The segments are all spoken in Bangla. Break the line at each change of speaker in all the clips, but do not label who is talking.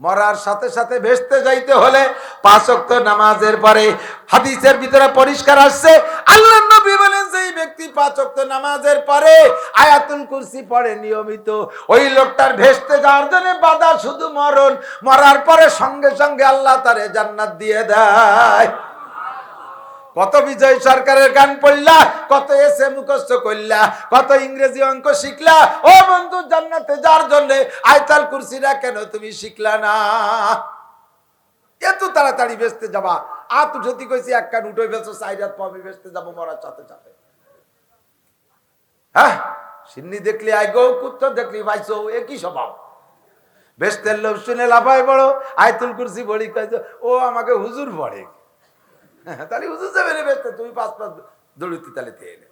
মরার সাথে সাথে ভেস্তে যাইতে হলে পাঁচ ওয়াক্ত নামাজের পরে হাদিসের ভিতরে পরিষ্কার আসছে আল্লাহ নবী বলেন, যেই ব্যক্তি পাঁচ ওয়াক্ত নামাজের পরে আয়াতুল কুরসি পড়ে নিয়মিত, ওই লোকটার ভেস্তে যাওয়ার জন্য বাধা শুধু মরণ, মরার পরে সঙ্গে সঙ্গে আল্লাহ তারে জান্নাত দিয়ে দেয়। কত বিজয় সরকারের গান পড়লা, কত এসে মুখস্থ করলা, কত ইংরেজি অঙ্ক শিখলা। ও বন্ধু, জান্নাতে যার জন্য আয়তাল কুরসিরা কেন তুমি শিখলা না? এত তাড়াতাড়ি বেচতে যাবা। আত উঠতি কইছি, এক কান উঠে বেচো সাইরাত পাবি বেচতে যাব মরার সাথে সাথে। হ্যাঁ সিন্নি দেখলি আই গো, কুত্ত দেখলি ভাইসো একই স্বভাব। বেচতের লোক শুনে লাফায় বড় আয়তুল কুরসি বড়ি কইছো ও আমাকে হুজুর পড়ে তাহলে হুজুর তুমি পাঁচ পাঁচ দৌড়তি তাহলে নে।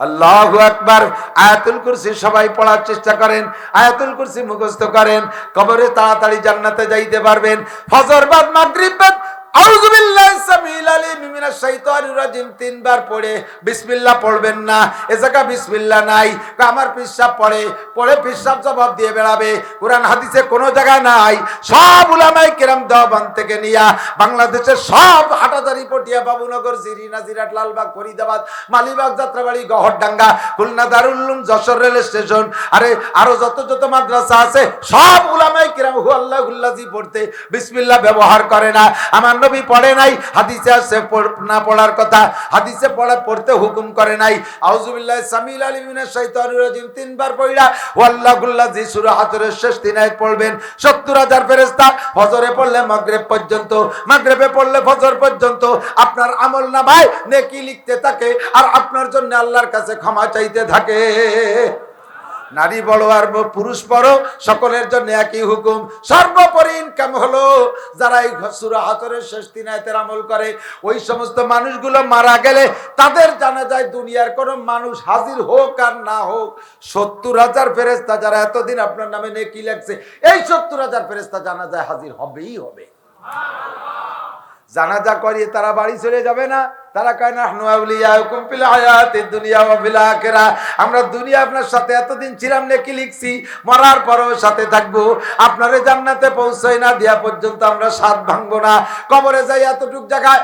আল্লাহ একবার আয়াতুল কুরসি সবাই পড়ার চেষ্টা করেন, আয়াতুল কুরসি মুখস্থ করেন, কবরে তাড়াতাড়ি জান্নাতে যাইতে পারবেন ফজর বাদ, মাগরিব বাংলাদেশের সব হাটাদারি পটিয়া বাবুনগর লালবাগ, ফরিদাবাদ, মালিবাগ, যাত্রাবাড়ি, গহরডাঙ্গা, খুলনা দারুল্লুম যশোর রেল স্টেশন, আরে আরও যত যত মাদ্রাসা আছে, সব উলামাই কিরাম হু পড়তে বিসমিল্লাহ ব্যবহার করে না। আমার নবী পড়ে নাই, হাদিসে পড়- না পড়ার কথা। হাদিসে পড়া পড়তে হুকুম করে নাই। আউযুবিল্লাহি সামিল আলী আলিমিনাশ শাইতানির রাজিম, তিনবার পড়া ওয়াল্লাহ হুল্লাজি সূরা হাজরের শেষ তিন আয়াত পড়বেন। 70000 ফেরেশতা ফজরে পড়লে মাগরিব পর্যন্ত, মাগরিবে পড়লে ফজর পর্যন্ত আপনার আমল না ভাই নেকি লিখতে থাকে আর আপনার জন্য আল্লাহর কাছে ক্ষমা চাইতে থাকে। নারী বড় আর পুরুষ বড়, সকলের জন্য একই হুকুম। সর্বোপরি ইনকাম হলো, যারা এই সুরা হাতরের শেষ তিন আয়াতের আমল করে, ওই সমস্ত মানুষগুলো মারা গেলে তাদের জানা যায় দুনিয়ার কোনো মানুষ হাজির হোক আর না হোক। সত্তর হাজার ফেরেস্তা যারা এতদিন আপনার নামে নেকি লাগছে এই সত্তর হাজার ফেরেস্তা জানা যায় হাজির হবেই হবে। জানাজা করিয়ে তারা বাড়ি চলে যাবে না। তারা কয় না আমরা দুনিয়া আপনার সাথে এতদিন ছিলাম নাকি লিখছি, মরার পরেও সাথে থাকব। আপনারে জান্নাতে না, দেয়া পর্যন্ত আমরা সাত ভাঙবো না। কবরে যাই এতটুক জায়গায়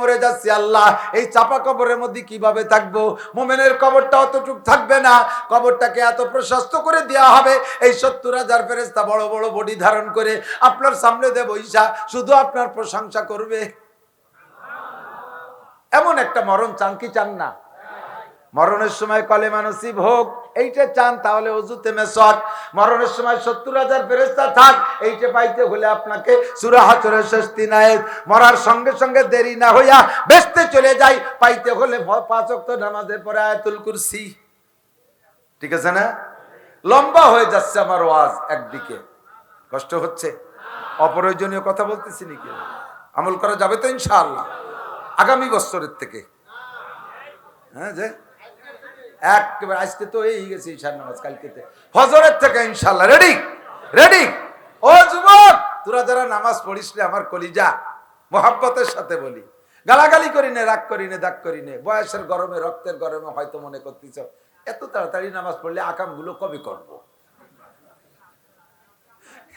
মরে যাচ্ছি আল্লাহ। এই চাপা কবরের মধ্যে কীভাবে থাকব? মোমেনের কবরটা অতটুক থাকবে না। কবরটাকে এত প্রশস্ত করে দেওয়া হবে। এই সত্তর হাজার ফেরেস্তা বড় বড় বডি ধারণ করে আপনার সামনে দেব ঈশা। শুধু আপনার প্রশংসা করবে। এমন একটা মরণ চান কি চান না? মরণের সময় কলে মানসিব হোক, এইটা চান, তাহলে অজুতে মেসক মরণের সময় সত্তর হাজার ফেরেস্তা থাক, এইটা পাইতে হলে আপনাকে সুরা শেষ তিন আয়াত। মরার সঙ্গে সঙ্গে দেরি না হইয়া বেসতে চলে যাই, পাইতে হলে ভ- পাঁচ ওয়াক্ত নামাজের পরে আয়াতুল কুরসি। ঠিক আছে না? লম্বা হয়ে যাচ্ছে আমার ওয়াজ একদিকে। কষ্ট হচ্ছে? অপ্রয়োজনীয় কথা বলতেছি নাকি? আমল করা যাবে তো ইনশাআল্লাহ। আগামী বছরের থেকে। হ্যাঁ যে? একেবারে আজকে তো এই গেছে ঈশান নামাজ, কালকে ফজরের থেকে ইনশাল্লাহ রেডি রেডি ও যুবক, তোরা যারা নামাজ পড়িস আমার কলিজা। মোহাব্বতের সাথে বলি। গালাগালি করি নে, রাগ করি নে, দাগ করি নে। বয়সের গরমে, রক্তের গরমে হয়তো মনে করতেছ, এত তাড়াতাড়ি নামাজ পড়লে আকামগুলো কবে করব?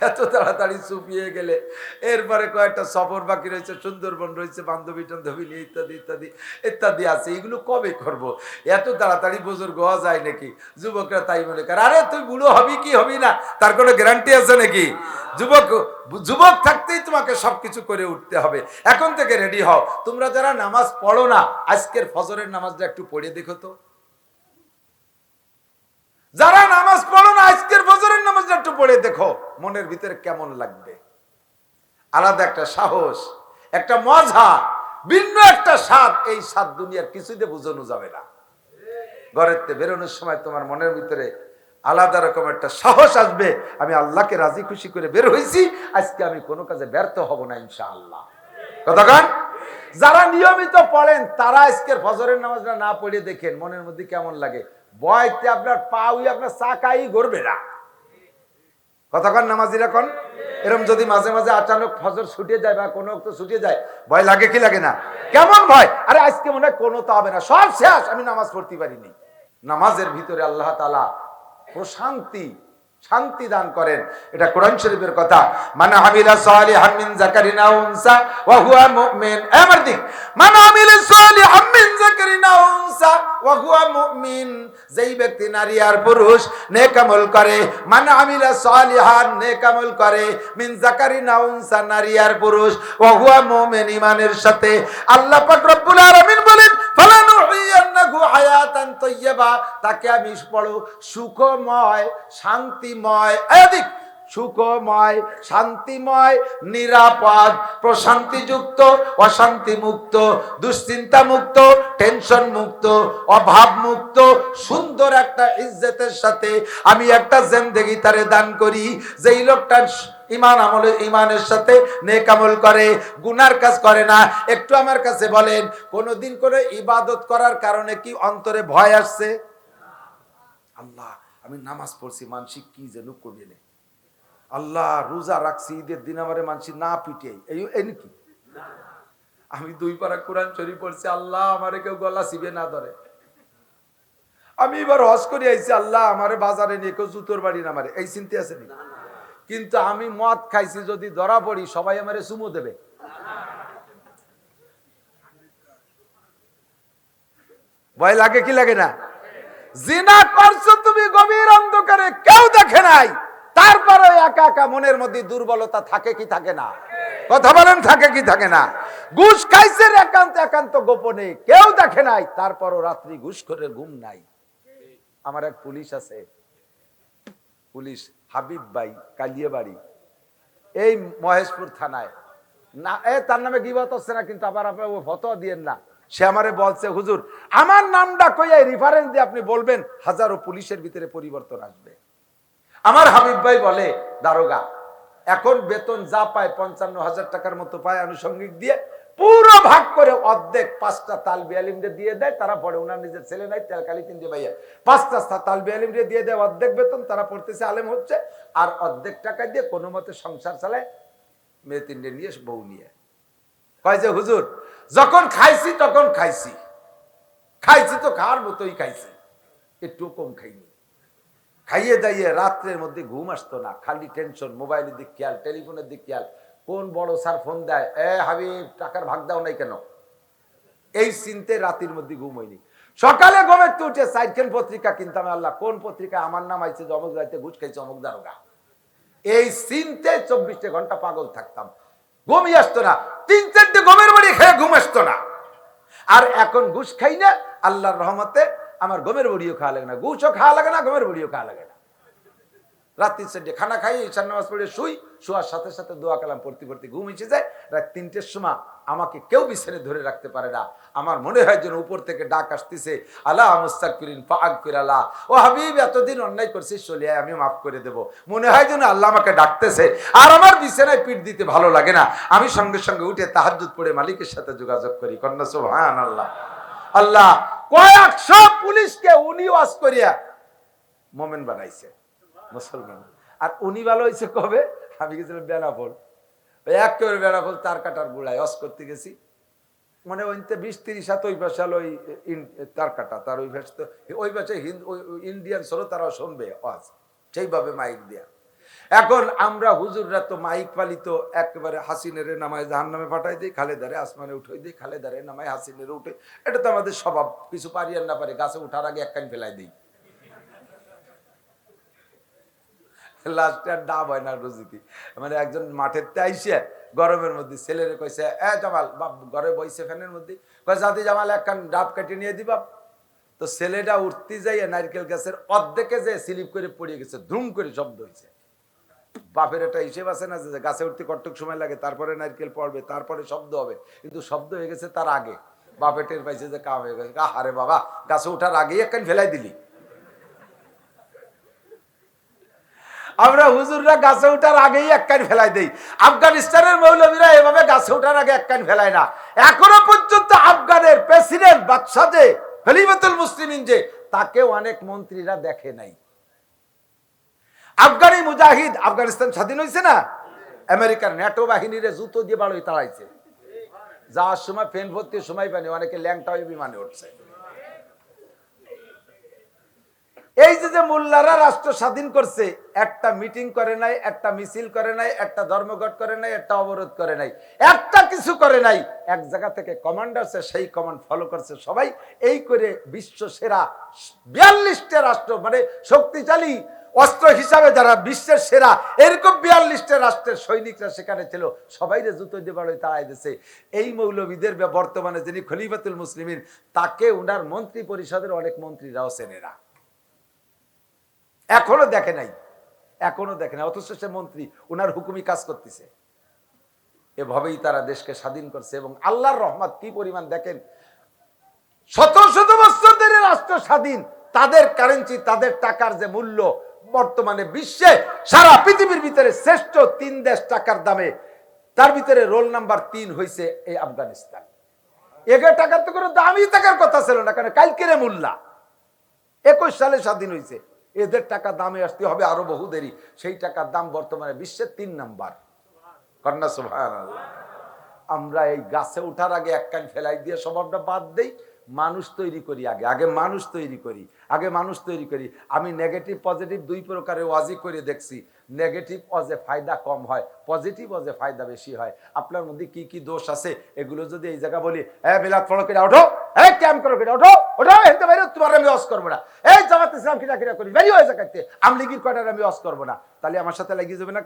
তাড়াতাড়ি চুপিয়ে গেলে। এরপরে কয়েকটা সফর বাকি রয়েছে, সুন্দরবন রয়েছে, বান্ধবী টান্ধবী নিয়ে ইত্যাদি ইত্যাদি ইত্যাদি আছে। এগুলো কবে করব। এত তাড়াতাড়ি বুজুর্গ হওয়া যায় নাকি? যুবকরা তাই মনে করে, আরে, তুই বুড়ো হবি কি হবি না? তার কোনো গ্যারান্টি আছে নাকি? যুবক যুবক থাকতেই তোমাকে সবকিছু করে উঠতে হবে। এখন থেকে রেডি হও। তোমরা যারা নামাজ পড়ো না, আজকের ফজরের নামাজটা একটু পড়ে দেখো তো। যারা নামাজ পড়ো না আজকের ফজরের একটু পড়ে দেখো মনের ভিতরে কেমন লাগবে। আলাদা একটা সাহস, একটা মজা, ভিন্ন একটা স্বাদ এই স্বাদ দুনিয়ার কিছুতে বোঝানো যাবে না। ঘরের বেরোনোর সময় তোমার মনের ভিতরে আলাদা রকম একটা সাহস আসবে, আমি আল্লাহকে রাজি খুশি করে বের হয়েছি, আজকে আমি কোনো কাজে ব্যর্থ হব না ইনশাআল্লাহ। কতক্ষণ যারা নিয়মিত পড়েন, তারা আজকের ফজরের নামাজটা না পড়ে দেখেন, মনের মধ্যে কেমন লাগে। বয়তে আপনার পাউই আপনার চাকাই গড়বে না। কতক্ষণ নামাজিরা কন এরম যদি মাঝে মাঝে আচানক ফজর ছুটে যায় বা কোনো তো ছুটে যায়, ভয় লাগে কি লাগে না? কেমন ভয়? আরে আজকে মনে হয় কোনো তো হবে না, সব শেষ, আমি নামাজ পড়তে পারিনি। নামাজের ভিতরে আল্লাহ তালা প্রশান্তি শান্তি দান করেন। এটা কোরআন শরীফের কথা। মানে আমিলা সালিহান মিন যাকারিন উনসা, ওয়া হুয়া মুমিন। আমার দিক। মানে আমিলা সালিহান মিন যাকারিন উনসা, ওয়া হুয়া মুমিন। যেই ব্যক্তি নারী আর পুরুষ নেক আমল করে মানে আমিলা সালিহান নেক আমল করে, মিন যাকারিন উনসা, নারী আর পুরুষ, ওয়া হুয়া মুমিন ইমানের সাথে। আল্লাহ পাক রব্বুল আলামিন বলেন ফালানুহিয়ান্নাহু হায়াতান তাইয়্যিবা তাকে আমি বড় সুখময় শান্তিময়, এদিক, সুখময়, শান্তিময়, নিরাপদ, প্রশান্তিযুক্ত অশান্তি মুক্ত দুশ্চিন্তা মুক্ত টেনশন মুক্ত অভাব মুক্ত সুন্দর একটা ইজ্জতের সাথে আমি একটা জেন্দেগি তারে দান করি। যেই লোকটা ইমান আমলে, ইমানের সাথে নেক আমল করে, গুনার কাজ করে না, একটু আমার কাছে বলেন, কোনোদিন করে ইবাদত করার কারণে কি অন্তরে ভয় আসছে? আল্লাহ আমি নামাজ পড়ছি, মানসিক কি যেন কমিয়ে নেই আল্লাহ রোজা রাখছি, ঈদের দিন আমারে মানসি না পিটে এই নাকি? আমি দুই পারা কোরআন শরীফ পড়ছি, আল্লাহ আমারে কেউ গলা সিবে না ধরে। আমি এবার হজ করে আইছি, আল্লাহ আমারে বাজারে নিয়ে কেউ জুতোর বাড়ি না মারে, এই চিন্তা আছে নাকি? কিন্তু আমি মদ খাইছি, যদি ধরা পড়ি, সবাই আমারে চুমু দেবে। ভয় লাগে কি লাগে না? জিনা করছ তুমি গভীর অন্ধকারে, কেউ দেখে নাই। তারপরে একা একা মনের মধ্যে দুর্বলতা থাকে কি থাকে না? কথা বলেন, থাকে কি থাকে না? ঘুষ খাইছেন একান্ত একান্ত গোপনে, কেউ দেখে নাই। তারপরও রাত্রি ঘুষ করে ঘুম নাই। আমার এক পুলিশ আছে। পুলিশ হাবিব ভাই, কালিয়াবাড়ি। এই মহেশপুর থানায়। না, এ তার নামে গিবত হচ্ছে না, কিন্তু আবার আপনার ফটো দিয়েন না। সে আমারে বলছে, হুজুর, আমার নামটা কইয়া রিফারেন্স দিয়ে আপনি বলবেন, হাজারো পুলিশের ভিতরে পরিবর্তন আসবে। আমার হাবিব ভাই বলে, দারোগা, এখন বেতন যা পায় পঞ্চান্ন হাজার টাকার মতো পায় আনুষঙ্গিক দিয়ে পুরো ভাগ করে অর্ধেক পাঁচটা তালবি আলিমরে দিয়ে দেয়, তারা পড়ে ওনার নিজের ছেলে নাই তেলকালি দিয়ে ভাইয়া। পাঁচটা তালবি আলিমরে দিয়ে দেয়, অর্ধেক বেতন, তারা পড়তেছে, আলেম হচ্ছে, আর অর্ধেক টাকা দিয়ে কোনো মতে সংসার চালায় মেয়ে তিনটে নিয়ে বউ নিয়ে। কয় যে, হুজুর যখন খাইছি, তখন খাইছি। খাইছি তো খাওয়ার মতোই খাইছি। একটু কম খাইনি। খাইয়ে দাইয়ে রাত্রের মধ্যে ঘুম আসতো না। খালি টেনশন মোবাইলের দিক খেয়াল টেলিফোনের দিক খেয়াল। কোন বড় স্যার ফোন দেয়? এ হাবিব, টাকার ভাগ দাও নাই কেন? এই চিনতে রাতের মধ্যে ঘুম হয়নি। সকালে ঘুমের তো উঠে সাইকেল পত্রিকা কিনতাম। আল্লাহ, কোন পত্রিকা আমার নাম আইছে অমুক রাইতে ঘুষ খাইছে, অমুক দারোগা? এই চিনতে চব্বিশটা ঘণ্টা পাগল থাকতাম। ঘুমই আসতো না। তিন, চারটে গমের বাড়ি খেয়ে ঘুম আসতো না। আর এখন ঘুষ খাই না, আল্লাহর রহমতে আমার গমের বড়িও খাওয়া লাগে না। ঘুষও খাওয়া লাগে না গমের বড়িও খাওয়া লাগে না। রাত্রি চারটে খানা খাই ঈশান নামাজ পড়ে শুই শোয়ার সাথে সাথে দোয়া কালাম পড়তে পড়তে ঘুম এসে যায়। রাত তিনটের সময় আমাকে কেউ বিছানে ধরে রাখতে পারে না। আমার মনে হয় যেন উপর থেকে ডাক আসতেছে আল্লাহ মুস্তাকিরিন ফাগ আল্লাহ। ও হাবিব এতদিন অন্যায় করছিস চলে আয়, আমি মাফ করে দেব। মনে হয় যেন আল্লাহ আমাকে ডাকতেছে আর আমার বিছানায় পিঠ দিতে ভালো লাগে না। আমি সঙ্গে সঙ্গে উঠে তাহাজুদ পড়ে মালিকের সাথে যোগাযোগ করি কন্যা সোহান আল্লাহ আল্লাহ কয়েকশো পুলিশকে উনি ওয়াজ করিয়া মোমেন বানাইছে। মুসলমান। আর উনি ভালো হয়েছে কবে? আমি গেছিলাম বেনাফল ওই একেবারে বেনাফল তার কাটার গুড়ায় অস করতে গেছি। মানে ওইতে বিশ তিরিশ হাত ওই হলো ওই তার কাটা, তার ওই তো ওই পাশে হিন্দ ইন্ডিয়ান সরো তারা শুনবে, ওয়াজ। সেইভাবে মাইক দেয়া। এখন আমরা হুজুররা তো মাইক পালিত একেবারে হাসিনের নামায় জাহান নামে পাঠাই দিই, খালেদারে আসমানে উঠাই দিই, খালেদারে নামায় হাসিনের উঠে এটা তো আমাদের স্বভাব, কিছু পারি আর না পারে, গাছে উঠার আগে এক কান ফেলাই দিই। লাস্টে আর ডাব হয় না রুজিতি মানে একজন মাঠের আইসে গরমের মধ্যে, ছেলেরে কইছে, এ জামাল, বাপ, ঘরে বইছে ফ্যানের মধ্যে। কয় জাতি জামাল একখান ডাব কেটে নিয়ে দিবা তো ছেলেটা উঠতে যাইয়া নারকেল গাছের অর্ধেকে যে স্লিপ করে পড়িয়ে গেছে, ধুম করে শব্দ হয়েছে বাপের একটা হিসেব আছে না যে গাছে উঠতে কটক সময় লাগে, তারপরে নারকেল পড়বে, তারপরে শব্দ হবে। কিন্তু শব্দ হয়ে গেছে তার আগে। বাপে টের পাইছে যে কাম হয়ে গেছে। আরে বাবা, গাছে ওঠার আগেই একখান ফেলাই দিলি। আমরা হুজুররা গাছে ওঠার আগেই এক কান ফেলাই দেই। আফগানিস্তানের মৌলবীরা এভাবে গাছে ওঠার আগে এক কান ফেলায় না। এখনও পর্যন্ত আফগানের প্রেসিডেন্ট বাদশাহ যে খলিফাতুল মুসলিমিন যে তাকে অনেক মন্ত্রীরা দেখে নাই। আফগানি মুজাহিদ, আফগানিস্তান স্বাধীন হয়েছে না? আমেরিকার ন্যাটো বাহিনীর জুতো দিয়ে বাড়ি তাড়াইছে যাওয়ার সময় ফেন ভর্তির সময় পানি, অনেকে ল্যাংটা হয়ে বিমানে উঠছে। এই যে যে মোল্লারা রাষ্ট্র স্বাধীন করছে, একটা মিটিং করে নাই, একটা মিছিল করে নাই, একটা ধর্মঘট করে নাই, একটা অবরোধ করে নাই, একটা কিছু করে নাই, এক জায়গা থেকে কমান্ড আছে, সেই কমান্ড ফলো করছে সবাই। এই করে বিশ্ব সেরা বিয়াল্লিশটা রাষ্ট্র মানে শক্তিশালী অস্ত্র হিসাবে যারা বিশ্বের সেরা, এরকম বিয়াল্লিশটা রাষ্ট্রের সৈনিকরা সেখানে ছিল। সবাই রে জুতো দিয়ে বাড়ি তাড়াই দিছে। এই মৌলবীদের বর্তমানে যিনি খলিফাতুল মুসলিমিন, তাকে উনার মন্ত্রী পরিষদের অনেক মন্ত্রীরাও চেনেরা এখনও দেখে নাই। এখনও দেখে নাই। অথচ সে মন্ত্রী, উনার হুকুমি কাজ করতেছে। এভাবেই তারা দেশকে স্বাধীন করছে এবং আল্লাহর রহমত কি পরিমাণ দেখেন? শত শত বছর ধরে রাষ্ট্র স্বাধীন, তাদের কারেন্সি তাদের টাকার যে মূল্য বর্তমানে বিশ্বে সারা পৃথিবীর ভিতরে শ্রেষ্ঠ তিন দেশ টাকার দামে, তার ভিতরে রোল নাম্বার তিন হয়েছে এই আফগানিস্তান। এগারো টাকার তো কোনো দামই টাকার কথা ছিল না, কারণ কালকেরে মূল্যা একুশ সালে স্বাধীন হয়েছে এদের টাকা দামে আসতে হবে আরও বহু দেরি। সেই টাকার দাম বর্তমানে বিশ্বের তিন নাম্বার। কন্যা সুবহানাল্লাহ। আমরা এই গাছে ওঠার আগে এক কান ফেলাই দিয়ে স্বভাবটা বাদ দেই। মানুষ তৈরি করি আগে আগে মানুষ তৈরি করি, আগে মানুষ তৈরি করি। আমি নেগেটিভ পজিটিভ দুই প্রকারে ওয়াজি করে দেখছি। নেগেটিভ অজে ফায়দা কম হয় পজিটিভ অজে ফায়দা বেশি হয়। আপনার মধ্যে কি কি দোষ আছে? এগুলো যদি এই জায়গা বলি হ্যাঁ বিলাত ফলো করে ওঠো এই ক্যাম্প করো ওঠো ওঠো হেঁটে বাইরে, তোমার আমি করব না। এই জামাত ইসলাম কিনা কিনা করি? বেরিয়ে হয়ে আমলিগির কয়টার আমি করব না? তাহলে আমার সাথে লাগিয়ে যাবে না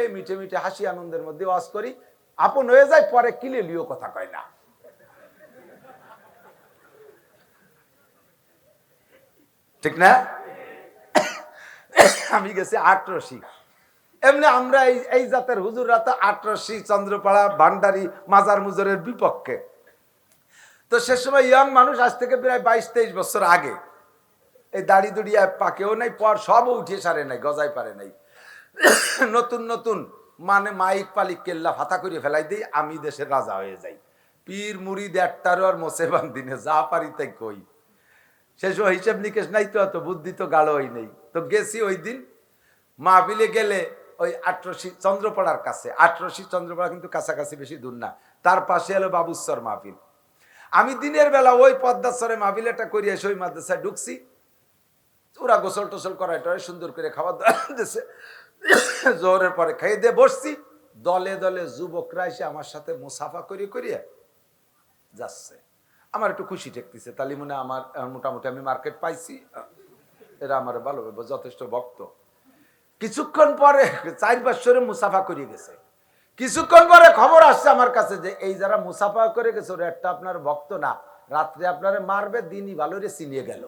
এই মিঠে মিঠে হাসি আনন্দের মধ্যে করি। আপন হয়ে যায়, পরে কিলে লিও কথা কয় না। ঠিক না? আমি গেছি আটরশি এমনি আমরা এই জাতের হুজুররা তো আটরশি চন্দ্রপাড়া, ভান্ডারি মাজার মুজরের বিপক্ষে। তো সে সময় ইয়ং মানুষ আজ থেকে প্রায় বাইশ, তেইশ বছর আগে এই দাড়ি দুড়িয়া পাকেও নাই, পর সবও উঠিয়ে সারে নাই গজাই পারে নাই। নতুন নতুন মানে মাইক পালিক কেল্লা ফাতা করে ফেলাই দিই, আমি দেশের রাজা হয়ে যাই। পীর মুড়ি দেড়টারও আর মোসেবান দিনে যা পারি তাই কই। সময় হিসেব নিকেশ নাই তো, অত বুদ্ধি তো গালোই নেই। তো গেছি ওই দিন, মাহফিলে গেলে ওই আটরশি চন্দ্রপাড়ার কাছে আটরশি চন্দ্রপাড়া কিন্তু কাছাকাছি বেশি দূর না, তার পাশে এলো বাবুশ্বর মাহফিল। আমি দিনের বেলা ওই পদ্মাশ্বরে মাহফিলেটা করি, এসে ওই মাদ্রাসায় ঢুকছি। ওরা গোসল টোসল করা এটা সুন্দর করে খাবার দিয়েছে জোরের পরে খাইয়ে দিয়ে বসছি। দলে দলে যুবকরা এসে আমার সাথে মুসাফা করিয়ে করিয়ে যাচ্ছে। আমার একটু খুশি ঠেকতেছে। তাহলে মনে আমার মোটামুটি আমি মার্কেট পাইছি। এরা আমার ভালো যথেষ্ট ভক্ত। কিছুক্ষণ পরে চার বছরে মুসাফা করিয়ে গেছে কিছুক্ষণ পরে খবর আসছে আমার কাছে যে এই যারা মুসাফা করে গেছে একটা আপনার ভক্ত না। রাত্রে আপনারে মারবে, দিনই ভালো রে চিনিয়ে গেল।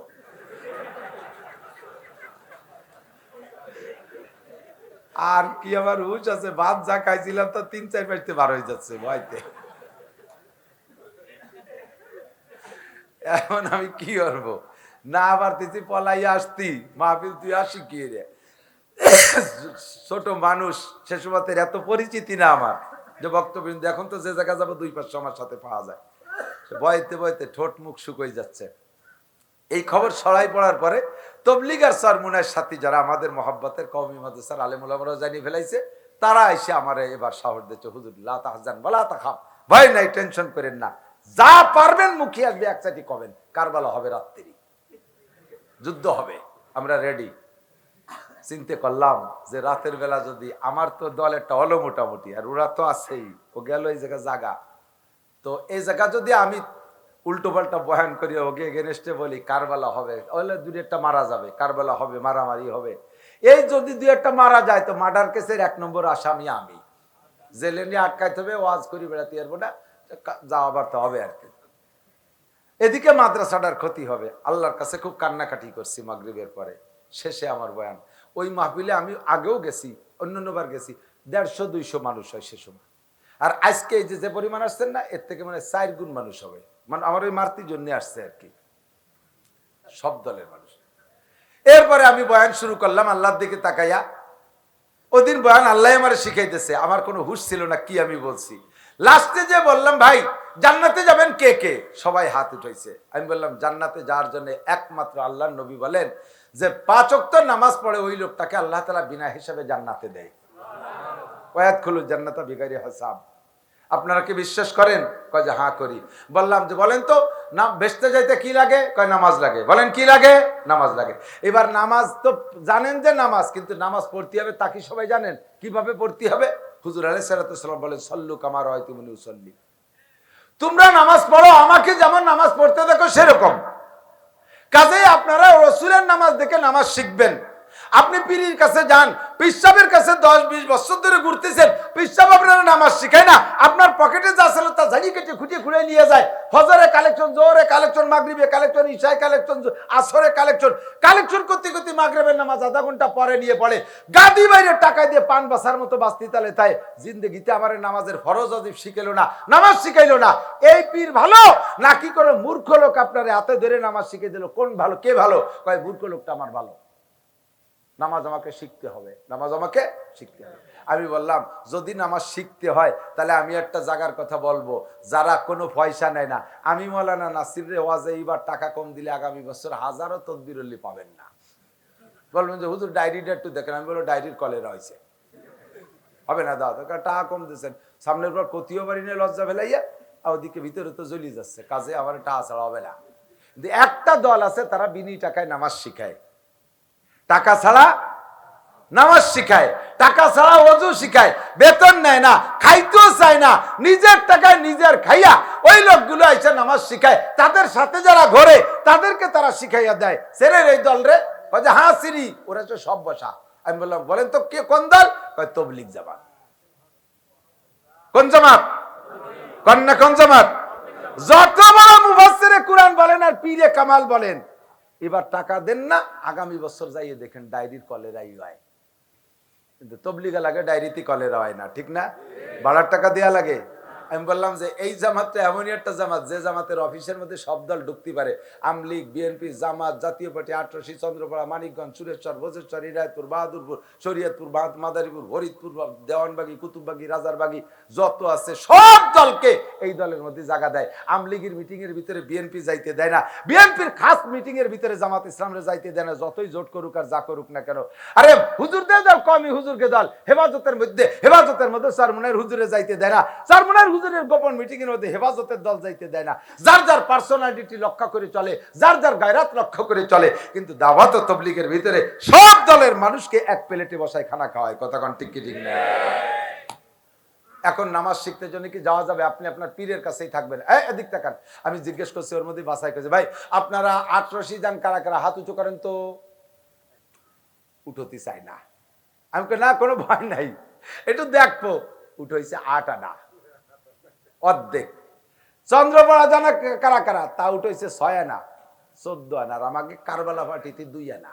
আর কি আমার হুশ আছে, ভাত যা খাইছিলাম তো তিন চার পাঁচতে বার হয়ে যাচ্ছে ভয়তে। এখন আমি কি করব? না পারতেছি পলাই আসতি। মাহফিল তুই আসি কি রে? ছোট মানুষ, সে এত পরিচিতি না আমার যে বক্তবৃন্দ এখন তো যে জায়গা যাব দুই পাঁচশো আমার সাথে পাওয়া যায়। বয়তে বয়তে ঠোঁট মুখ শুকোই যাচ্ছে। এই খবর সরাই পড়ার পরে তবলিগার সরমুনের সাথী যারা আমাদের মহাব্বতের কৌমি মাদ্রাসার আলেমুলামরাও জানিয়ে ফেলাইছে, তারা এসে আমার এবার সাহস দিচ্ছে হুজুর, লা তাহজান বলা তাখাম ভয় নাই, টেনশন করেন না। যা পারবেন মুখে আসবে, এক চাটি কবেন। কারবালা হবে রাত্রি। যুদ্ধ হবে, আমরা রেডি চিন্তা করলাম যে রাতের বেলা যদি আমার তো দল একটা হলো মোটামুটি, আর ওরা তো আছেই, ও গেল এই জায়গা জাগা। তো এই জায়গা যদি আমি উল্টো পাল্টা বয়ান করি, ওকে এগেনস্টে বলি, কারবালা হবে তাহলে দুই একটা মারা যাবে, কারবালা হবে, মারামারি হবে। এই যদি দু একটা মারা যায়, তো মার্ডার কেসের এক নম্বর আসামি আমি। জেলে নিয়ে আটকাইতে হবে, ওয়াজ করি, বেড়াতে পারব না যাওয়া বার্তা হবে আর কি। এদিকে মাদ্রাসাটার ক্ষতি হবে, আল্লাহর কাছে খুব কান্নাকাটি করছি মাগরিবের পরে, শেষে আমার বয়ান। ওই মাহফিলে আমি আগেও গেছি, অন্যান্যবার গেছি। দেড়শো, দুইশো মানুষ হয় সে সময়। আর আজকে যে যে পরিমাণ আসছেন না, এর থেকে মানে চার গুণ মানুষ হবে। মানে আমার ওই মারতির জন্য আসছে আর কি। সব দলের মানুষ। এরপরে আমি বয়ান শুরু করলাম, আল্লাহর দিকে তাকাইয়া। ওদিন বয়ান আল্লাহ আমার শিখাইতেছে, আমার কোনো হুশ ছিল না, কি আমি বলছি। লাস্টে যে বললাম, ভাই জান্নাতে যাবেন কে কে? সবাই হাত উঠাইছে। আমি বললাম, জান্নাতে যাওয়ার জন্য একমাত্র আল্লাহর নবী বলেন যে পাঁচ অক্ত নামাজ পড়ে ওই লোকটাকে আল্লাহ তালা বিনা হিসাবে জান্নাতে দেয়। ওয়াত খুলু জান্নাতা বিগারি হাসাব। আপনারা কি বিশ্বাস করেন? কয় যে হ্যাঁ করি। বললাম যে বলেন তো নাম বেসতে যাইতে কি লাগে? কয় নামাজ লাগে। বলেন কি লাগে? নামাজ লাগে। এবার নামাজ তো জানেন যে নামাজ, কিন্তু নামাজ পড়তে হবে তা কি সবাই জানেন? কীভাবে পড়তে হবে? হুজুর আলাই সালাতাম বলেন, সল্লু কামার হয় তুমি উসল্লি। তোমরা নামাজ পড়ো, আমাকে যেমন নামাজ পড়তে দেখো সেরকম। কাজেই আপনারা রসুলের নামাজ দেখে নামাজ শিখবেন। আপনি পীরির কাছে যান পিসাবের কাছে দশ, বিশ বছর ধরে ঘুরতেছেন পিসাব আপনার নামাজ শিখায় না, আপনার পকেটে যা ছিল তা ঝাড়ি কেটে খুঁটিয়ে খুঁড়ে নিয়ে যায়। ফজরে কালেকশন জোরে কালেকশন, মাগরিবে কালেকশন, ইশায় কালেকশন, আসরে কালেকশন কালেকশন করতে করতে মাগরিবের নামাজ আধা ঘণ্টা পরে নিয়ে পড়ে। গাদি বাইরে টাকা দিয়ে পান বাসার মতো বাস্তি তালে তাই জিন্দগিতে আমার নামাজের ফরজ অজিব শিখাইলো না, নামাজ শিখাইলো না। এই পীর ভালো? না কি করে মূর্খ লোক আপনার হাতে ধরে নামাজ শিখে দিল? কোন ভালো? কে ভালো? কয়, মূর্খ লোকটা আমার ভালো। নামাজ আমাকে শিখতে হবে, নামাজ আমাকে শিখতে হবে। আমি বললাম, যদি নামাজ শিখতে হয়, তাহলে আমি একটা জায়গার কথা বলব, যারা কোনো পয়সা নেয় না। আমি মৌলানা নাসির রে ওয়াজে এইবার টাকা কম দিলে আগামী বছর হাজারো তদবিরল্লি পাবেন না। বলবেন যে, হুজুর, ডায়েরিটা একটু দেখেন। আমি বলব ডায়েরির কলে রয়েছে হবে না দাদা কারণ টাকা কম দিয়েছেন। সামনের পর কতিও বাড়ি নিয়ে লজ্জা ফেলাইয়া, আর ওদিকে ভিতরে তো জ্বলি যাচ্ছে, কাজে আমার টাকা ছাড়া হবে না। একটা দল আছে, তারা বিনি টাকায় নামাজ শিখায়। টাকা ছাড়া নামাজ শিখায়, টাকা ছাড়া অজু শিখায়, বেতন নেয় না, খাইতেও চায় না, নিজের টাকায় নিজের খাইয়া ওই লোকগুলো এসে নামাজ শিখায়, তাদের সাথে যারা ঘরে, তাদেরকে তারা শিখাইয়া দেয়। সেরের এই দল রে? যে হ্যাঁ সিরি, ওরা তো সব বসা। আমি বললাম, বলেন তো, কে কোন দল? কয় তবলিক জামাত। কোন জামাত? কন্যা কোন জামাত? যত বড় মুফাসসিরে কোরআন বলেন আর পীরে কামাল বলেন এবার টাকা দেন না, আগামী বছর যাইয়ে দেখেন ডায়েরির কলেরাই হয়। কিন্তু তবলিগা লাগে, ডায়েরিতে কলেরা হয় না, ঠিক না? ভাড়ার টাকা দেয়া লাগে। আমি বললাম যে এই জামাতটা এমনই একটা জামাত, যে জামাতের অফিসের মধ্যে সব দল ঢুকতে পারে। আমলিগ, বিএনপি, জামাত, জাতীয় পার্টি আটরশি চন্দ্রপাড়া, মানিকগঞ্জ, সুরেশ্বর বজেশ্বর ইরায়তপুর, বাহাদুরপুর, শরীয়তপুর মাদারীপুর হরিদপুর দেওয়ানবাগি, কুতুববাগি, রাজারবাগি, যত আছে সব দলকে এই দলের মধ্যে জায়গা দেয়। আমলিগের মিটিং এর ভিতরে বিএনপি যাইতে দেয় না। বিএনপির খাস মিটিং এর ভিতরে জামাত ইসলামরে যাইতে দেয় না, যতই জোট করুক আর যা করুক না কেন। আরে হুজুরদের দল কমই হুজুরকে দল। হেফাজতের মধ্যে হেফাজতের মধ্যে সারমুনের হুজুরে যাইতে দেয় না। সারমুনের হুজুরের গোপন মিটিং এর মধ্যে হেফাজতের দল যাইতে দেয় না। যার যার পার্সোনালিটি লক্ষ্য করে চলে, যার যার গায়রাত লক্ষ্য করে চলে, কিন্তু দাওয়াত ও তবলিগের ভিতরে সব দলের মানুষকে এক প্লেটে বসায় খানা খাওয়ায়। কথা কন ঠিক কি ঠিক না? এখন নামাজ শিখতে জন্য কি যাওয়া যাবে? আপনি আপনার পীরের কাছেই থাকবেন। এদিক তাকান। আমি জিজ্ঞেস করছি, ওর মধ্যে বাসায় করছি ভাই, আপনারা আটরশি যান, কারা কারা হাত উঁচু করেন তো? উঠতে চাই না। আমি না, কোনো ভয় নাই। একটু দেখব। উঠেছে আট আনা। অর্ধেক। চন্দ্রপড়া জানা কারা কারা? তা উঠেছে ছয় আনা, চোদ্দ আনার আমাকে কারবালা পাঠিতে দুই আনা।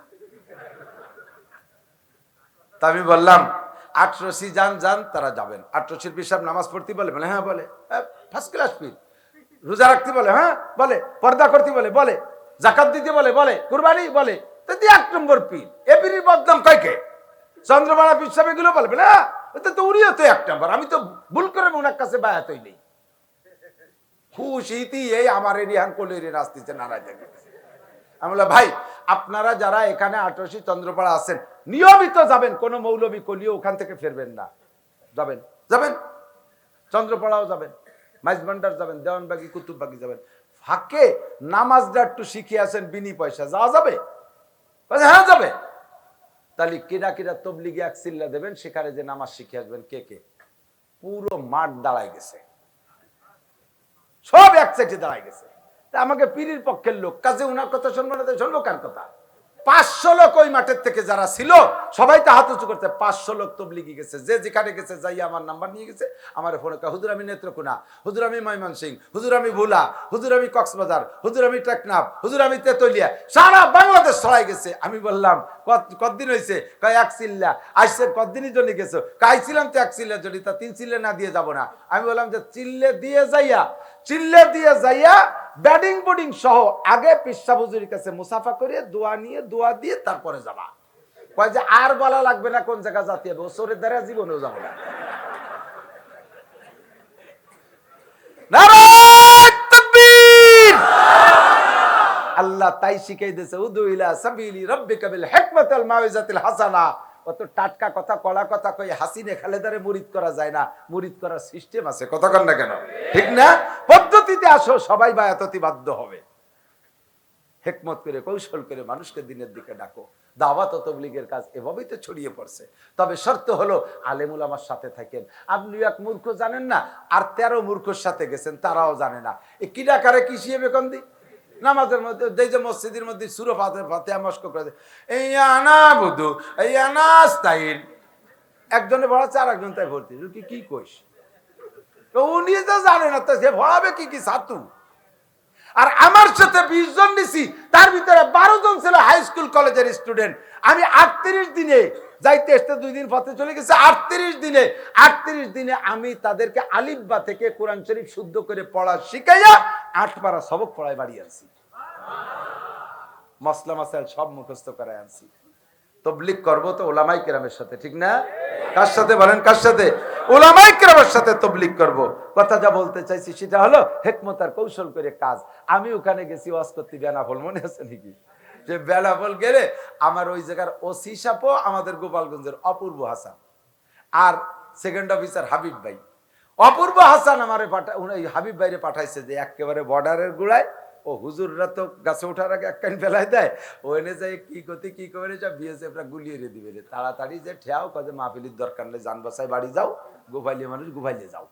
তা আমি বললাম আটরশি যান যান, তারা যাবেন। আটরশির পিসাব নামাজ পড়তে বলে? বলে হ্যাঁ বলে। ফার্স্ট ক্লাস পীর। রোজা রাখতে বলে? হ্যাঁ বলে। পর্দা করতে বলে? বলে। জাকাত দিতে বলে? বলে। কুরবানি? বলে। এক নম্বর পীর। এ পীরের বদনাম কয়কে চন্দ্রবাড়া পিসাব এগুলো বলবে না তো তো উনিও তো এক নম্বর। আমি তো ভুল করে ওনার কাছে বায়াতই নেই। খুশিতি এই আমার এরিয়ান কোলের নারায় থাকে আমি বললাম, ভাই, আপনারা যারা এখানে আঠারোশি চন্দ্রপাড়া আছেন, নিয়মিত যাবেন। কোনো মৌলবী কলিও ওখান থেকে ফেরবেন না। যাবেন যাবেন। চন্দ্রপাড়াও যাবেন মাইজভান্ডার যাবেন, দেওয়ানবাগি, কুতুববাগি যাবেন। ফাঁকে নামাজটা একটু শিখে আসেন, বিনি পয়সা। যাওয়া যাবে? হ্যাঁ যাবে। তাহলে কিরা কিরা তবলিগে এক চিল্লা দেবেন, সেখানে যে নামাজ শিখে আসবেন কে কে? পুরো মাঠ দাঁড়ায় গেছে। সব এক সাইডে দাঁড়ায় গেছে। তা আমাকে পীরের পক্ষের লোক, কাজে উনার কথা শুনব না শুনব কার কথা? পাঁচশো লোক ওই মাঠের থেকে যারা ছিল, সবাই তো হাত উঁচু করতে পাঁচশো লোক তবলিগি গেছে। যে যেখানে গেছে, যাই আমার নাম্বার নিয়ে গেছে, আমার ফোনে হুজুর আমি নেত্রকোনা, হুজুর আমি ময়মন সিং হুজুর আমি ভুলা, হুজুর আমি কক্সবাজার, হুজুর আমি টেকনাফ, হুজুর আমি তেতুলিয়া, সারা বাংলাদেশ ছড়াই গেছে। আমি বললাম, কত- কতদিন হয়েছে কয়, এক চিল্লা। আসছে কতদিনের জন্য গেছো? কাইছিলাম তো এক চিল্লার জন্য, তা তিন চিল্লে না দিয়ে যাব না। আমি বললাম যে, চিল্লে দিয়ে যাইয়া, চিল্লে দিয়ে যাইয়া ব্যাটিং বোর্ডিং সহ আগে পিসা বুজুরির কাছে মুসাফা করে দোয়া নিয়ে, দোয়া দিয়ে তারপরে যাবা। কয় যে আর বলা লাগবে না কোন জায়গা জাতি হবে, ওসরের দ্বারা জীবনেও যাব না। আল্লাহ তাই শিখাই দিয়েছে উদুইলা সাবিলি রব্বিকা বিল হিকমাতিল মাউইজাতিল হাসানা। অত টাটকা কথা, কলা কথা কই হাসিনে খালেদারে মুরিদ করা যায় না। মুরিদ করার সিস্টেম আছে। কথা কন না কেন? ঠিক না? পদ্ধতিতে আসো, সবাই বায়াততি বাধ্য হবে। হেকমত করে, কৌশল করে মানুষকে দিনের দিকে ডাকো। দাওয়াত তবলিগের কাজ এভাবেই তো ছড়িয়ে পড়ছে। তবে শর্ত হলো, আলেমুল আমার সাথে থাকেন। আপনি এক মূর্খ জানেন না, আর তেরো মূর্খর সাথে গেছেন, তারাও জানে না। এ কি ডাকারে, কি শিয়েবে কন্দি? নামাজের মধ্যে এই যে মসজিদের মধ্যে সুরো ফাতে ফাতে করে এই আনা এই একজনে ভরাচ্ছে আর একজন তাই ভর্তি। কি কি কইস? উনি তো জানে না, তো সে ভরাবে কি কি সাতু আর আমার সাথে বিশ জন নিছি, তার ভিতরে বারো জন ছিল হাই স্কুল কলেজের স্টুডেন্ট আমি আটত্রিশ দিনে যাইতে আসতে দুই দিন পথে চলে গেছে, আটত্রিশ দিনে। আটত্রিশ দিনে আমি তাদেরকে আলিব্বা থেকে কোরআন শরীফ শুদ্ধ করে পড়া শিখাইয়া আট পারা সবক পড়ায় বাড়ি আনছি। মসলা মাসাইল সব মুখস্থ করায় আনছি। তবলিক করব তো ওলামাই কেরামের সাথে, ঠিক না? কার সাথে বলেন, কার সাথে? ওলামাই কেরামের সাথে তবলিক করব। কথা যা বলতে চাইছি সেটা হলো কৌশল করে কাজ। আমি ওখানে গেছি মনে আছে নাকি? যে গেলে আমার ওই জায়গার ওসি সাপও আমাদের গোপালগঞ্জের অপূর্ব হাসান আর সেকেন্ড অফিসার হাবিব ভাই। অপূর্ব হাসান আমারে হাবিব ভাইরে পাঠাইছে যে একেবারে বর্ডারের গোড়ায় ও হুজুররা তো গাছে ওঠার আগে এক কান ফেলাই দেয়। ও এনে যায়, কি করতে কি করে যা বিএসএফরা গুলিয়ে রে দিবে তাড়াতাড়ি যে ঠেয়াও কাজে মাহফিলির দরকার নেই, যান বাসায় বাড়ি যাও, গোপালিয়ে মানুষ গোপালিয়ে যাও।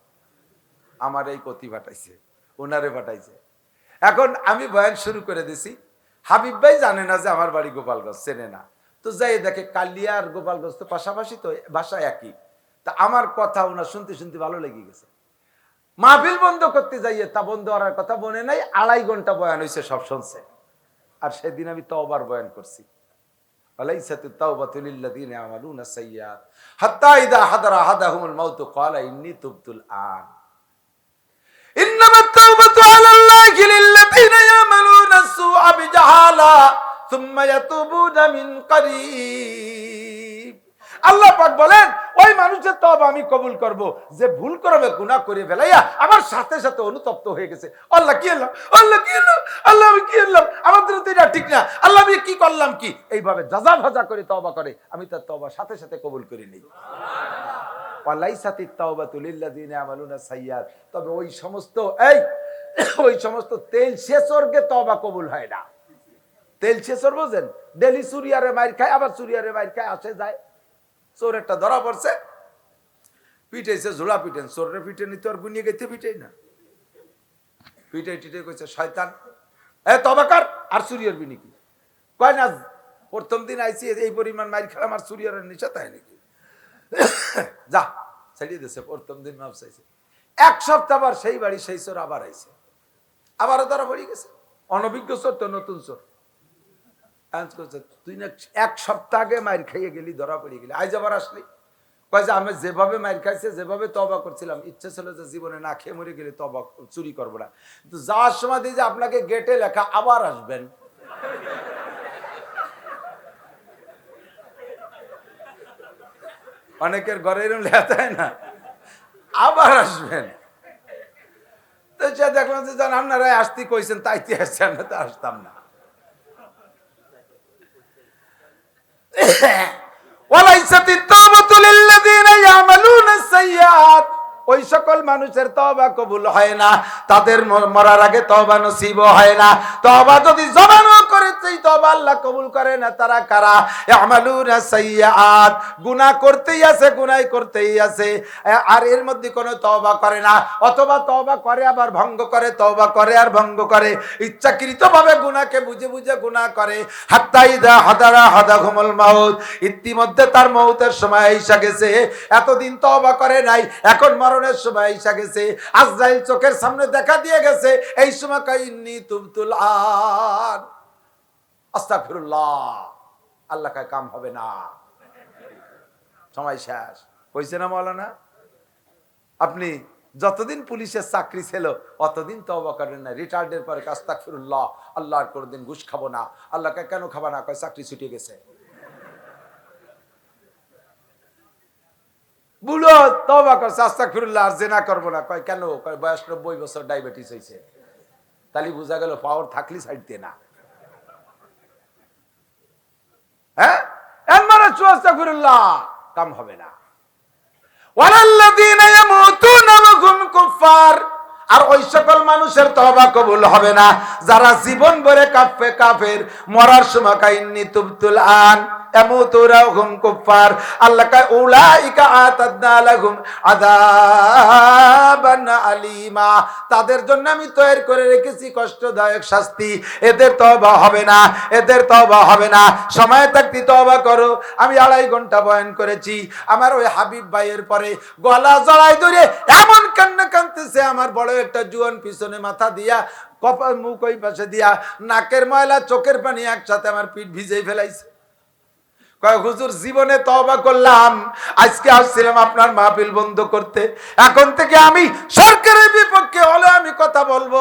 আমার এই কতি পাঠাইছে, ওনারে পাঠাইছে। এখন আমি বয়ান শুরু করে দিছি। হাবিব ভাই জানে না যে আমার বাড়ি গোপালগঞ্জ, চেনে না। তো যাই দেখে, কালিয়া আর গোপালগঞ্জ তো পাশাপাশি তো, ভাষা একই। তা আমার কথা ওনার শুনতে শুনতে ভালো লেগে গেছে। মাহফিল বন্ধ করতে যাইয়ে তা বন্ধ করার কথা মনে নাই আড়াই ঘন্টা বয়ান হয়েছে সব শুনছে আর সেদিন আমি তওবার বয়ান করছি وليست التوبة للذين يعملون السيئات حتى إذا حضر أحدهم الموت قال إني تبت الآن إنما التوبة على الله للذين يعملون السوء بجهالة ثم يتوبون من قريب আল্লাহ পাক বলেন, ওই মানুষের তব আমি কবুল করব। যে ভুল করবে, গুনাহ করে ফেলাইয়া আমার সাথে সাথে অনুতপ্ত হয়ে গেছে। আল্লাহ কি এলাম আল্লাহ কি এলাম আল্লাহ আমি কি এলাম আমাদের তো এটা ঠিক না। আল্লাহ আমি কি করলাম কি? এইভাবে যাজা ভাজা করে তবা করে, আমি তার তবা সাথে সাথে কবুল করে নিই। হয় আবার সুরিয়ারে মাইর খায়, আসে যায়। চোর একটা ধরা পড়ছে। পিটাইছে, ঝোলা পিটেন চোরে পিটে নিতে আর গুনিয়ে গেতে পিটাই না। পিটাই টিটে কইছে, শয়তান, এ তবাকার আর সুরিয়ার বি নাকি? কয় না, প্রথম দিন আইসি এই পরিমাণ মাইর খেলাম, আর সুরিয়ারের নিচে তাই নাকি? যা ছেড়িয়ে দিছে প্রথম দিন মাপ চাইছে। এক সপ্তাহ আবার সেই বাড়ি সেই চোর আবার আইছে। আবারও ধরা পড়ে গেছে। অনভিজ্ঞ চোর তো নতুন চোর। আজ করছে, তুই না এক সপ্তাহ আগে মাইর খাইয়ে গেলি ধরা পড়ে গেলি। আজ আবার আসলি। কয় যে আমি যেভাবে মাইর খাইছে যেভাবে তবা করছিলাম ইচ্ছে ছিল যে জীবনে না খেয়ে মরে গেলে তবা চুরি করব না। কিন্তু যাওয়ার সময় দিয়ে যে আপনাকে গেটে লেখা আবার আসবেন। অনেকের ঘরে এরকম লেখা না আবার আসবেন। তো সে দেখলাম যে জান আপনারা আসতে কইছেন তাইতে আসছে আমরা তো আসতাম না। وليست التوبة للذين يعملون السيئات ওই সকল মানুষের তবা কবুল হয় না। তাদের মরার আগে তবা নসিব হয় না। তবা যদি জমানো করে সেই তবা আল্লাহ কবুল করে না, তারা কারা? ইয়ামালুনা সাইয়্যাত গুনাহ করতেই আছে গুনাহ করতেই আছে। আর এর মধ্যে কোনো তবা করে না। অথবা তবা করে আবার ভঙ্গ করে তবা করে আর ভঙ্গ করে। ইচ্ছাকৃতভাবে গুনাহকে বুঝে বুঝে গুনাহ করে। হাত্তা ইদা হাদারা হাদাহুমুল মাউত। ইতিমধ্যে তার মৌতের সময় আইসা গেছে। এতদিন তওবা করে নাই। এখন মরণের সময় আইসা গেছে, আজরাইল চোখের সামনে দেখা দিয়ে গেছে, এই সময় কাইন্নি তুবতুল আস্তাগফিরুল্লাহ। আল্লাহ কায়, কাম হবে না। সময় শেষ। কইছে না মাওলানা আপনি যতদিন পুলিশের চাকরি ছিল, অতদিন তবা করেন না রিটায়ার্ডের পরে কাস্তাক ফিরুল্লাহ আল্লাহর কোনোদিন ঘুষ খাব না। আল্লাহকে কেন খাব না? কয়, চাকরি ছুটে গেছে। বুলো তবা করছে আস্তা ফিরুল্লাহ আর জেনা করব না। কয়, কেন? কয়, বয়স নব্বই বছর ডায়াবেটিস হয়েছে তাহলে বোঝা গেল পাওয়ার থাকলে সাইডতে না। হ্যাঁ? মানে চুয়াস্তা ফিরুল্লাহ কাম হবে না। ওয়ালাল্লাযীনা ইয়ামুতুনা ওয়া হুম কুফফার। আর ওই সকল মানুষের তওবা কবুল হবে না। যারা জীবন ভরে কাফে কাফের, মরার সময় কাইন্নি তুবতুল আন তাদের জন্য আমি তৈরি করে রেখেছি কষ্টদায়ক শাস্তি। এদের তওবা হবে না, এদের তওবা হবে না। সময় থাকতে তওবা করো। আমি আড়াই ঘণ্টা বয়ান করেছি। আমার ওই হাবিব ভাইয়ের পরে গলা জড়াই ধরে এমন কান্না কানতেছে আমার বড় একটা জুয়ান পিছনে মাথা দিয়া, কপাল, মুখ ওই পাশে দিয়া, নাকের ময়লা, চোখের পানি একসাথে আমার পিঠ ভিজেই ফেলাইছে। জীবনে তবা করলাম, আজকে আসছিলাম আপনার মাহফিল বন্ধ করতে। এখন থেকে আমি সরকারের বিপক্ষে হলে আমি কথা বলব।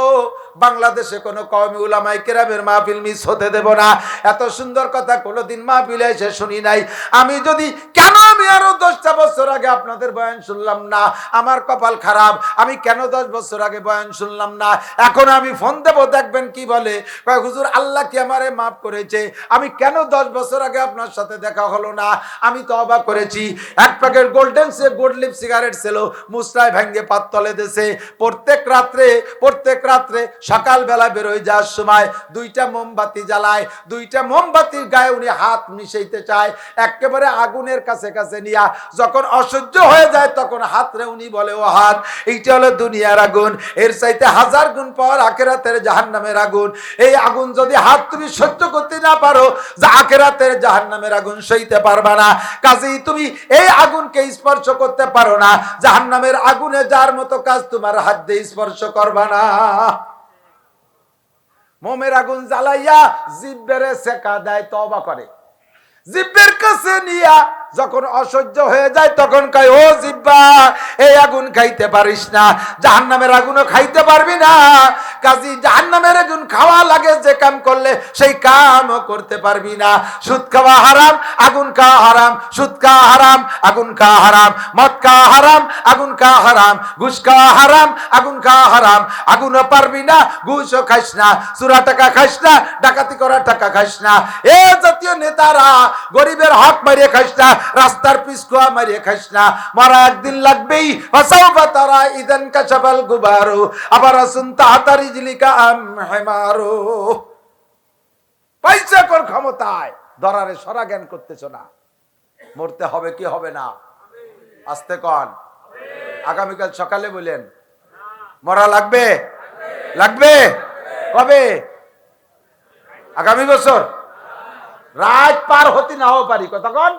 বাংলাদেশে কোনো কওমি উলামাই কেরামের মাহফিল মিস হতে দেব না। এত সুন্দর কথা কোনোদিন মাহফিলে এসে শুনি নাই। আমি যদি, কেন আমি আরও দশটা বছর আগে আপনাদের বয়ান শুনলাম না? আমার কপাল খারাপ। আমি কেন দশ বছর আগে বয়ান শুনলাম না? এখন আমি ফোন দেব, দেখবেন কি বলে। কয়, হুজুর, আল্লাহ কি আমারে মাফ করেছে? আমি কেন দশ বছর আগে আপনার সাথে দেখা হলো না? আমি তো অবাক করেছি। এক প্যাকেট গোল্ডেন সে গোল্ড লিপ সিগারেট ছিল, মুসরায় ভেঙ্গে পাত তলে দেশে প্রত্যেক রাত্রে প্রত্যেক রাত্রে সকালবেলা বেরোয় যাওয়ার সময় দুইটা মোমবাতি জ্বালায়, দুইটা মোমবাতির গায়ে উনি হাত মিশাইতে চায়, একেবারে আগুনের কাছে কাছে নিয়া যখন অসহ্য হয়ে যায় তখন হাতরে উনি বলে, ও হাত, এইটা হলো দুনিয়ার আগুন, এর চাইতে হাজার গুণ পর আখেরাতের জাহান্নামের আগুন। এই আগুন যদি হাত তুমি সহ্য করতে না পারো, যে আখেরাতের জাহান্নামের আগুন সইতে পারবা না। কাজেই তুমি এই আগুনকে স্পর্শ করতে পারো না। জাহান্নামের আগুনে যার মতো কাজ তোমার হাত দিয়ে স্পর্শ করবা না। মোমের আগুন জ্বালাইয়া জিব্বেরে সেকা দেয় তবা করে। জিব্বের কাছে নিয়া যখন অসহ্য হয়ে যায়, তখন কাই ও জিব্বা, এই আগুন খাইতে পারিস না, জাহান্নামের আগুনও খাইতে পারবি না। কাজী জাহান্নামের আগুন খাওয়া লাগে, যে কাম করলে সেই কামও করতে পারবি না। সুদ খাওয়া হারাম, আগুন খাওয়া হারাম, সুদ খাওয়া হারাম, আগুন খাওয়া হারাম, মদ খাওয়া হারাম, আগুন খাওয়া হারাম, ঘুষ খাওয়া হারাম, আগুন খাওয়া হারাম। আগুনও পারবি না, ঘুষও খাইস না, চুরা টাকা খাইস না, ডাকাতি করা টাকা খাইস না। এ জাতীয় নেতারা গরিবের হক মারিয়ে খাইস না, রাস্তার পিসকুয়া মারিয়ে খাইস না। মারা একদিন লাগবেই তারা ইদান কাশাফাল গুবারো। আবার আসুন তাহাতারি ক্ষমতায়? দরারে সরা জ্ঞান করতেছ না। মরতে হবে কি হবে না? আসতে কন। আগামীকাল সকালে বলেন। মরা লাগবে? লাগবে? কবে? আগামী বছর? রাত পার হতে নাও পারি। কতক্ষণ